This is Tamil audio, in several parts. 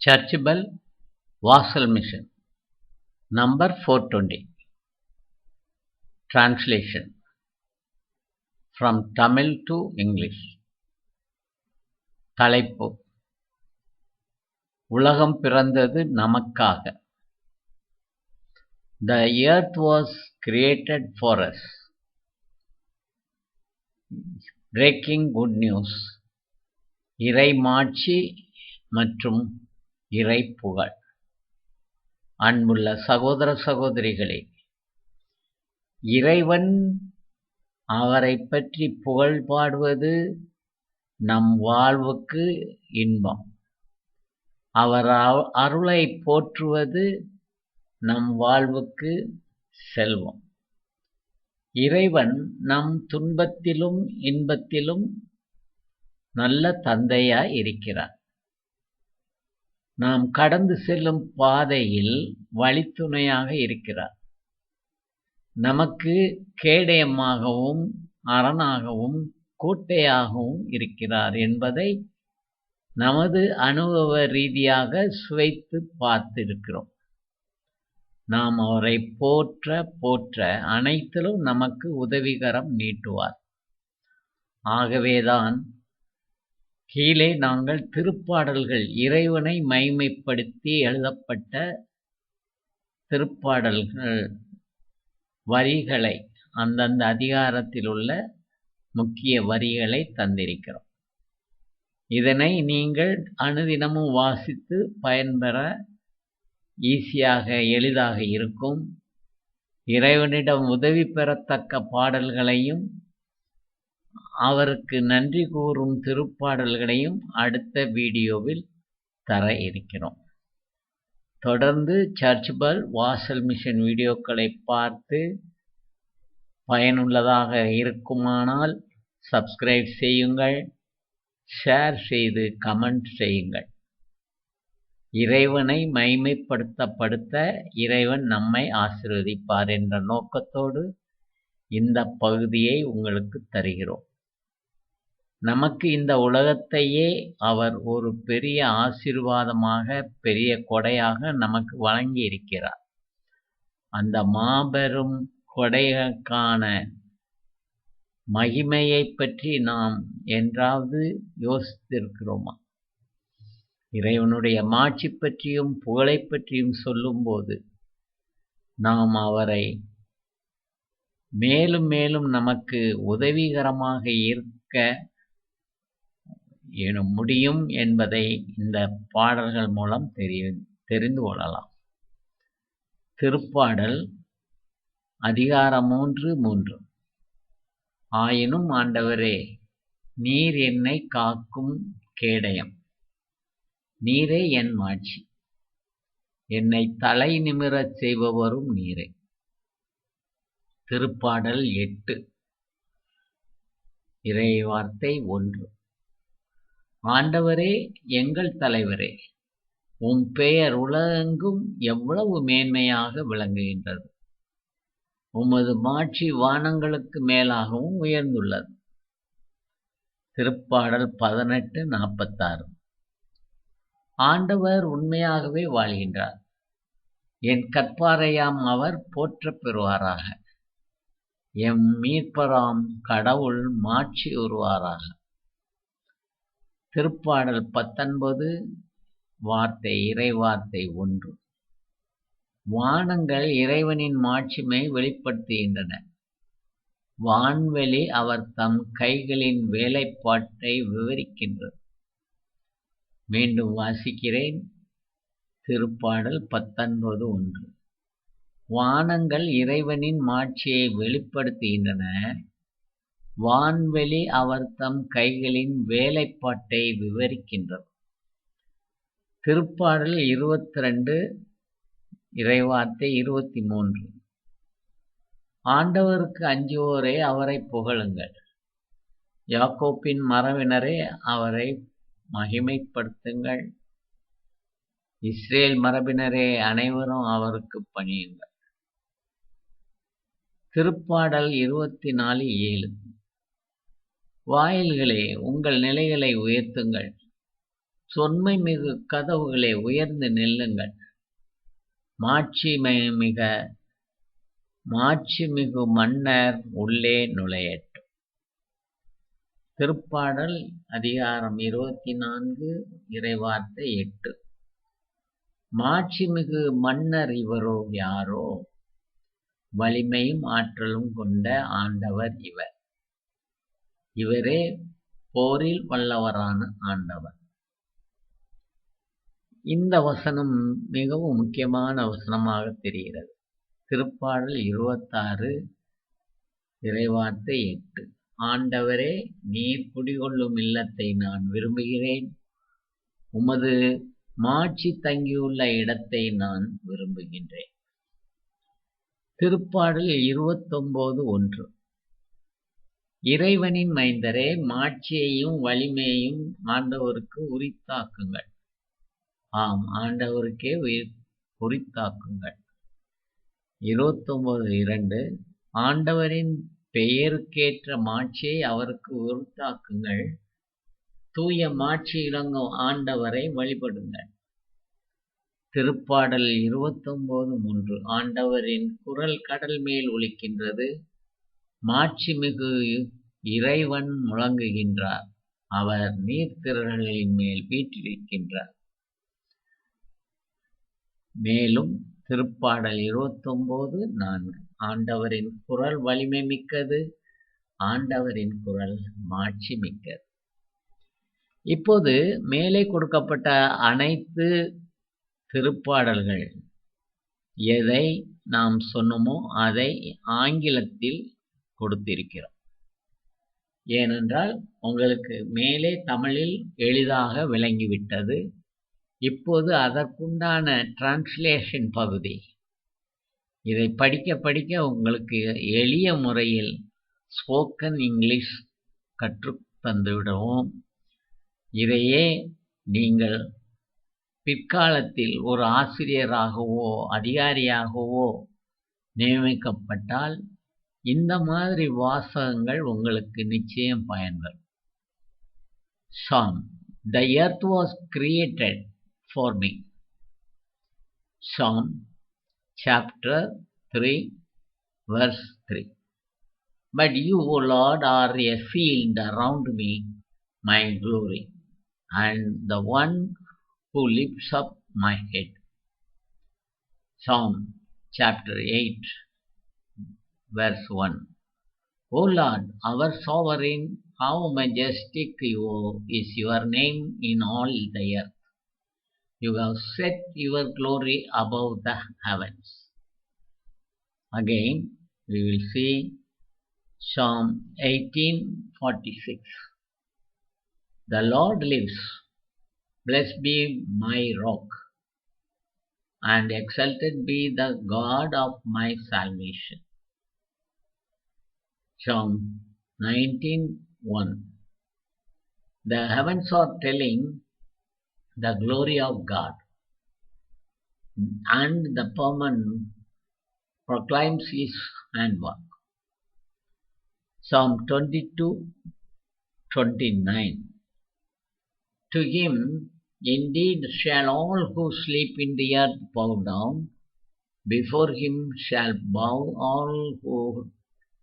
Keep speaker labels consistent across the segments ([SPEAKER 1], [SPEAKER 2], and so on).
[SPEAKER 1] చర్చిబల్ வாசல் mission number four twenty translation from Tamil to English தலைப்பு உலகம் பிறந்தது நமக்காக the earth was created for us breaking good news இறைமாட்சி மற்றும் இறைப்புகழ் அன்புள்ள சகோதர சகோதரிகளே இறைவன் அவரை பற்றி புகழ் பாடுவது நம் வாழ்வுக்கு இன்பம். அவர் அருளை போற்றுவது நம் வாழ்வுக்கு செல்வம். இறைவன் நம் துன்பத்திலும் இன்பத்திலும் நல்ல தந்தையாய் இருக்கிறார். நாம் கடந்து செல்லும் பாதையில் வழித்துணையாக இருக்கிறார். நமக்கு கேடயமாகவும் அரணாகவும் கோட்டையாகவும் இருக்கிறார் என்பதை நமது அனுபவ ரீதியாக சுவைத்து பார்த்திருக்கிறோம். நாம் அவரை போற்ற போற்ற அனைத்திலும் நமக்கு உதவிகரம் நீட்டுவார். ஆகவேதான் கீழே நாங்கள் திருப்பாடல்கள் இறைவனை மைமைப்படுத்தி எழுதப்பட்ட திருப்பாடல்கள் வரிகளை அந்தந்த அதிகாரத்தில் உள்ள முக்கிய வரிகளை தந்திருக்கிறோம். இதனை நீங்கள் அனுதினமும் வாசித்து பயன்பெற ஈஸியாக எளிதாக இருக்கும். இறைவனிடம் உதவி பெறத்தக்க பாடல்களையும் அவருக்கு நன்றி கூறும் திருப்பாடல்களையும் அடுத்த வீடியோவில் தர இருக்கிறோம். தொடர்ந்து சர்ச் பல் வாசல் மிஷன் வீடியோக்களை பார்த்து பயனுள்ளதாக இருக்குமானால் சப்ஸ்கிரைப் செய்யுங்கள் ஷேர் செய்து கமெண்ட் செய்யுங்கள். இறைவனை மைமைப்படுத்தப்படுத்த இறைவன் நம்மை ஆசிர்வதிப்பார் என்ற நோக்கத்தோடு இந்த பகுதியை உங்களுக்கு தருகிறோம். நமக்கு இந்த உலகத்தையே அவர் ஒரு பெரிய ஆசீர்வாதமாக பெரிய கொடையாக நமக்கு வழங்கி இருக்கிறார் அந்த மாபெரும் கொடைக்கான மகிமையை பற்றி நாம் என்றாவது யோசித்திருக்கிறோமா? இறைவனுடைய மாட்சி பற்றியும் புகழை பற்றியும் சொல்லும்போது நாம் அவரை மேலும் மேலும் நமக்கு உதவிகரமாக இருக்க எனும் முடியும் என்பதை இந்த பாடல்கள் மூலம் தெரிய தெரிந்து கொள்ளலாம். திருப்பாடல் அதிகாரம் மூன்று மூன்று. ஆயினும் ஆண்டவரே நீர் என்னை காக்கும் கேடயம். நீரே என் மாட்சி. என்னை தலை நிமிரச் செய்பவரும் நீரே. திருப்பாடல் எட்டு. இறை வார்த்தை ஒன்று. ஆண்டவரே எங்கள் தலைவரே உம் பெயர் உலகெங்கும் எவ்வளவு மேன்மையாக விளங்குகின்றது. உமது மாட்சி வானங்களுக்கு மேலாகவும் உயர்ந்துள்ளது. திருப்பாடல் பதினெட்டு நாற்பத்தாறு. ஆண்டவர் உண்மையாகவே வாழ்கின்றார். என் கற்பாரையாம் அவர் போற்ற பெறுவாராக. எம் மீட்பராம் கடவுள் மாட்சி உருவாராக. திருப்பாடல் பத்தொன்பது வார்த்தை இறைவார்த்தை ஒன்று. வானங்கள் இறைவனின் மாட்சிமை வெளிப்படுத்துகின்றன. வான்வெளி அவர் தம் கைகளின் வேலைப்பாட்டை விவரிக்கின்றது. மீண்டும் வாசிக்கிறேன். திருப்பாடல் பத்தொன்பது ஒன்று. வானங்கள் இறைவனின் மாட்சியை வெளிப்படுத்துகின்றன. வான்வெளி அவர் தம் கைகளின் வேலைப்பாட்டை விவரிக்கின்றது. திருப்பாடல் இருபத்தி ரெண்டு இறைவார்த்தை இருபத்தி மூன்று ஆண்டவருக்கு அஞ்சுவோரே அவரை புகழுங்கள். யாக்கோப்பின் மரபினரே அவரை மகிமைப்படுத்துங்கள். இஸ்ரேல் மரபினரே அனைவரும் அவருக்கு பணியுங்கள். திருப்பாடல் இருபத்தி நாலு ஏழு. வாயில்களே உங்கள் நிலைகளை உயர்த்துங்கள். தொன்மை மிகு கதவுகளை உயர்ந்து நில்லுங்கள். மாட்சி மிக மாட்சிமிகு மன்னர் உள்ளே நுழையட்டும். திருப்பாடல் அதிகாரம் இருபத்தி நான்கு இறைவார்த்தை எட்டு. மாட்சிமிகு மன்னர் இவரோ யாரோ? வலிமையும் ஆற்றலும் கொண்ட ஆண்டவர் இவர். இவரே போரில் வல்லவரான ஆண்டவர். இந்த வசனம் மிகவும் முக்கியமான வசனமாக தெரிகிறது. திருப்பாடல் இருபத்தாறு இறைவார்த்தை எட்டு. ஆண்டவரே நீர் குடிகொள்ளும் இல்லத்தை நான் விரும்புகிறேன். உமது மாட்சி தங்கியுள்ள இடத்தை நான் விரும்புகின்றேன். திருப்பாடல் இருபத்தொன்பது ஒன்று. இறைவனின் மைந்தரே மாட்சியையும் வலிமையையும் ஆண்டவருக்கு உரித்தாக்குங்கள். ஆம் ஆண்டவருக்கே உயிர் உரித்தாக்குங்கள். இருபத்தொன்பது இரண்டு ஆண்டவரின் பெயருக்கேற்ற மாட்சியை அவருக்கு உரித்தாக்குங்கள். தூய மாட்சி இளங்கும் ஆண்டவரை வழிபடுங்கள். திருப்பாடல் இருபத்தொன்பது மூன்று ஆண்டவரின் குரல் கடல் மேல் ஒலிக்கின்றது. மாட்சிமிகு இறைவன் முழங்குகின்றார். அவர் நீர்த்திரள்களின் மேல் வீற்றிருக்கின்றார் மேலும் திருப்பாடல் இருபத்தொன்பது நான்கு ஆண்டவரின் குரல் வலிமை மிக்கது ஆண்டவரின் குரல் மாட்சி மிக்கது. இப்போது மேலே கொடுக்கப்பட்ட அனைத்து திருப்பாடல்கள் எதை நாம் சொன்னோமோ அதை ஆங்கிலத்தில் கொடுத்திருக்கிறோம். ஏனென்றால் உங்களுக்கு மேலே தமிழில் எளிதாக விளங்கிவிட்டது. இப்போது அதற்குண்டான டிரான்ஸ்லேஷன் பகுதி. இதை படிக்க படிக்க உங்களுக்கு எளிய முறையில் ஸ்போக்கன் இங்கிலீஷ் கற்று தந்துவிடுவோம். இதையே நீங்கள் பிற்காலத்தில் ஒரு ஆசிரியராகவோ அதிகாரியாகவோ நியமிக்கப்பட்டால் இந்த மாதிரி வாசகங்கள் உங்களுக்கு நிச்சயம் பயன்படும் psalm the earth was created for me. Psalm chapter 3, verse 3. But you, O Lord, are a field around me, my glory, and the one who lifts up my head. Psalm chapter 8, verse 1. O Lord, our sovereign, how majestic is your name in all the earth. You have set your glory above the heavens. Again, we will see Psalm 1846. The Lord lives. Blessed be my rock, and exalted be the God of my salvation. Psalm 19:1. The heavens are telling the glory of God, and the firmament proclaims his handwork. Psalm 22 29. To him indeed shall all who sleep in the earth bow down, before him shall bow all who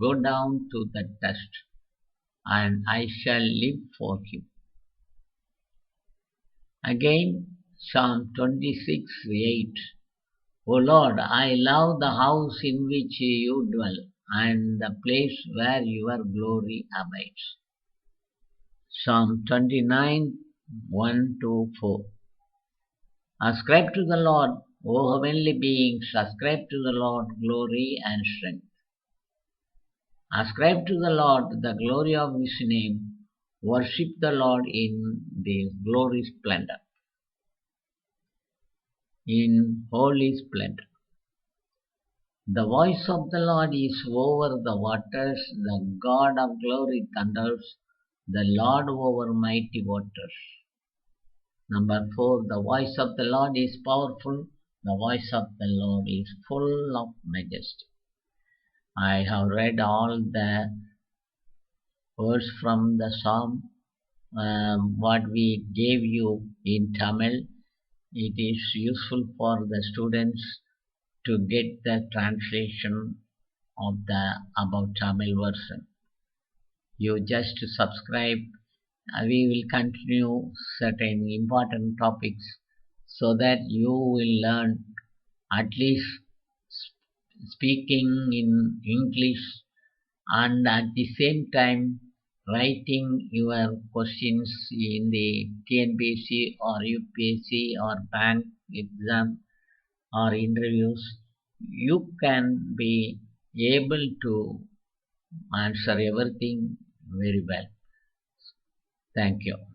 [SPEAKER 1] go down to the dust, and I shall live for him. Again, Psalm 26 8. O Lord, I love the house in which you dwell, and the place where your glory abides. Psalm 29 1 to 4. Ascribe to the Lord, O heavenly beings, ascribe to the Lord glory and strength. Ascribe to the Lord the glory of his name. Worship the Lord in the glory splendor. In holy splendor. The voice of the Lord is over the waters, the God of glory thunders, the Lord over mighty waters. Number four, the voice of the Lord is powerful, the voice of the Lord is full of majesty. I have read all the words from the psalm. um, what we gave you in Tamil. It is useful for the students to get the translation of the above Tamil version. You just subscribe. Uh, we will continue certain important topics so that you will learn at least speaking in English and at the same time writing your questions in the TNPC or UPSC or bank exam or interviews, you can be able to answer everything very well. Thank you.